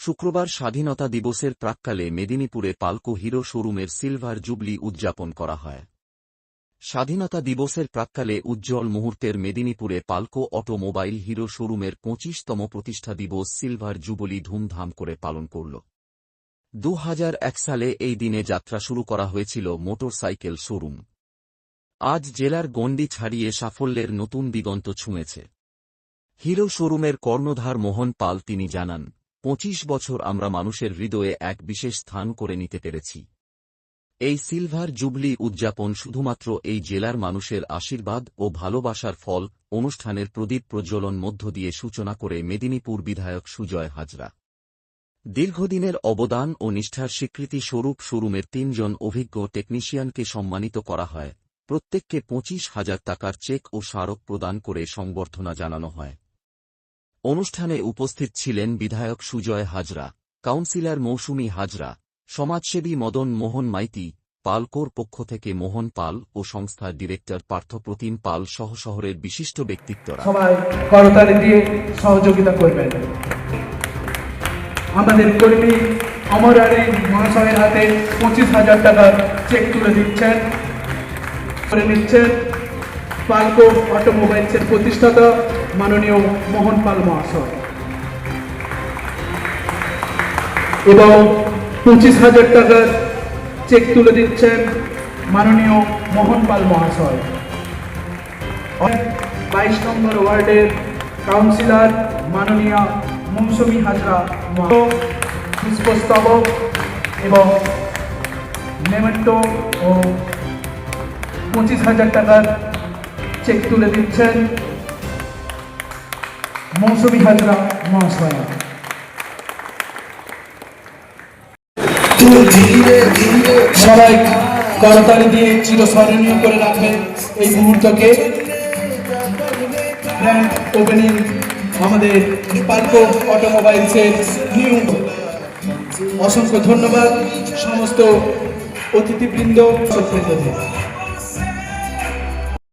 শুক্রবার স্বাধীনতা দিবসের প্রাক্কালে মেদিনীপুরে পালকো হিরো শোরুমের সিলভার জুবলি উদযাপন করা হয়। স্বাধীনতা দিবসের প্রাক্কালে উজ্জ্বল মুহূর্তের মেদিনীপুরে পালকো অটোমোবাইল হিরো শোরুমের পঁচিশতম প্রতিষ্ঠা দিবস সিলভার জুবলি ধুমধাম করে পালন করল। দু হাজার এক সালে এই দিনে যাত্রা শুরু করা হয়েছিল মোটরসাইকেল শোরুম। আজ জেলার গণ্ডি ছাড়িয়ে সাফল্যের নতুন দিগন্ত ছুঁয়েছে। হিরো শোরুমের কর্ণধার মোহন পাল তিনি জানান পঁচিশ বছর আমরা মানুষের হৃদয়ে এক বিশেষ স্থান করে নিতে পেরেছি। এই সিলভার জুবলি উদযাপন শুধুমাত্র এই জেলার মানুষের আশীর্বাদ ও ভালোবাসার ফল অনুষ্ঠানের প্রদীপ প্রজ্বলন মধ্য দিয়ে সূচনা করে মেদিনীপুর বিধায়ক সুজয় হাজরা। দীর্ঘদিনের অবদান ও নিষ্ঠার স্বীকৃতি স্বরূপ শোরুমের তিনজন অভিজ্ঞ টেকনিশিয়ানকে সম্মানিত করা হয়। প্রত্যেককে পঁচিশ হাজার টাকার চেক ও স্মারক প্রদান করে সংবর্ধনা জানানো হয়। অনুষ্ঠানে উপস্থিত ছিলেন বিধায়ক সুজয় হাজরা, কাউন্সিলর মৌসুমী হাজরা, সমাজসেবী মদন মোহন মাইতি, পালকোর পক্ষ থেকে মোহন পাল ও সংস্থার ডিরেক্টর পার্থপ্রতিম পাল সহ শহরের বিশিষ্ট ব্যক্তিত্বরা। সবাই করতালি দিয়ে সহযোগিতা করবেন। আমাদের কর্মী অমর মহাশয়ের হাতে পঁচিশ হাজার টাকার চেক তুলে দিচ্ছেন। করে নিচ্ছেন। পালকো অটোমোবাইলসের প্রতিষ্ঠাতা মাননীয় মোহন পাল মহাশয়। এবং পঁচিশ হাজার টাকার চেক তুলে দিচ্ছেন মাননীয় মোহন পাল মহাশয়। বাইশ নম্বর ওয়ার্ডের কাউন্সিলর মাননীয় মৌসুমী হাজরা পুষ্পস্তবক এবং মেমেন্টো ও পঁচিশ হাজার টাকার চেক তুলে দিচ্ছেন মৌসুমী হাজরা, মহাশয়। সবাই করতালি দিয়ে চিরস্মরণীয় করে রাখবেন এই মুহূর্তকে। গ্র্যান্ড ওপেনিং আমাদের পার্কো অটোমোবাইলসের নিউ অসংখ্য ধন্যবাদ, সমস্ত অতিথিবৃন্দ সত্যেন্দ্রদের